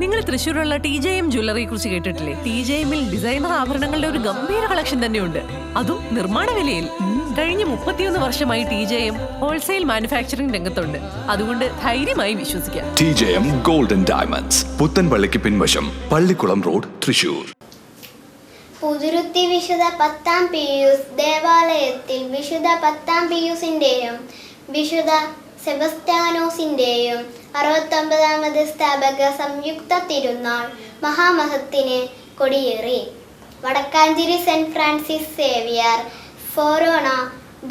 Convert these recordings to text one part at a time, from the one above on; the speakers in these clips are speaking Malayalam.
നിങ്ങൾ തൃശ്ശൂരുള്ള ടി ജെ എം ജ്വല്ലറിയെ കുറിച്ച് കേട്ടിട്ടില്ലേ? ടി ജെ എമ്മിൽ ഡിസൈനർ ആഭരണങ്ങളുടെ ഒരു ഗംഭീര കളക്ഷൻ തന്നെയുണ്ട്. അതും നിർമ്മാണ വിലയിൽ. കഴിഞ്ഞ മുപ്പത്തിയൊന്ന് വർഷമായി T J M wholesale manufacturing രംഗത്തുണ്ട്. അതുകൊണ്ട് ധൈര്യമായി വിശ്വസിക്കാം. T J M golden diamonds പുത്തൻപള്ളിക്ക് പിൻവശം പള്ളിക്കുളം റോഡ് തൃശൂർ പുതുരുത്തി വിശുദ്ധ പത്താം പിയൂസ് ദേവാലയത്തിൽ വിശുദ്ധ പത്താം പിയൂസിന്റെയും വിശുദ്ധ സെബസ്ത്യാനോസിന്റെയും അറുപത്തൊമ്പതാമത് സ്ഥാപക സംയുക്ത തിരുനാൾ മഹാമഹത്തിന് കൊടിയേറി. Vadakkanchery saint Francis Xavier forane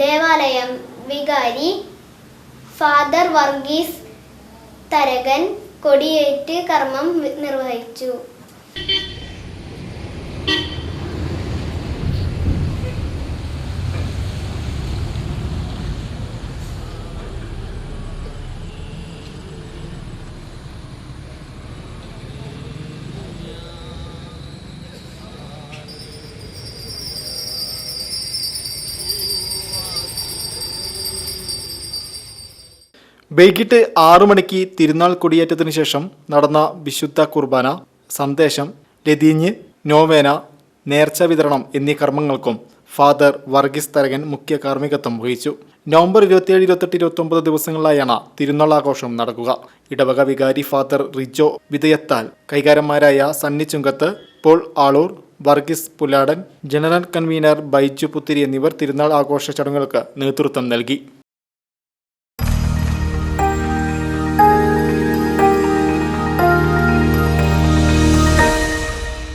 ദേവാലയം വികാരി ഫാദർ വർഗീസ് തരകൻ കൊടിയേറ്റ് കർമ്മം നിർവഹിച്ചു. വൈകിട്ട് ആറു മണിക്ക് തിരുനാൾ കൊടിയേറ്റത്തിന് ശേഷം നടന്ന വിശുദ്ധ കുർബാന സന്ദേശം ലതീഞ്ഞ് നോവേന നേർച്ച വിതരണം എന്നീ കർമ്മങ്ങൾക്കും ഫാദർ വർഗീസ് തരകൻ മുഖ്യ കാർമ്മികത്വം വഹിച്ചു. നവംബർ ഇരുപത്തിയേഴ് ഇരുപത്തെട്ട് ഇരുപത്തൊമ്പത് ദിവസങ്ങളിലായാണ് തിരുനാൾ ആഘോഷം നടക്കുക. ഇടവക വികാരി ഫാദർ റിജോ വിധയത്താൽ കൈകാരന്മാരായ സണ്ണി ചുങ്കത്ത് പോൾ ആളൂർ വർഗീസ് പുലാടൻ ജനറൽ കൺവീനർ ബൈജു പുത്തിരി എന്നിവർ തിരുനാൾ ആഘോഷ ചടങ്ങുകൾക്ക് നേതൃത്വം നൽകി.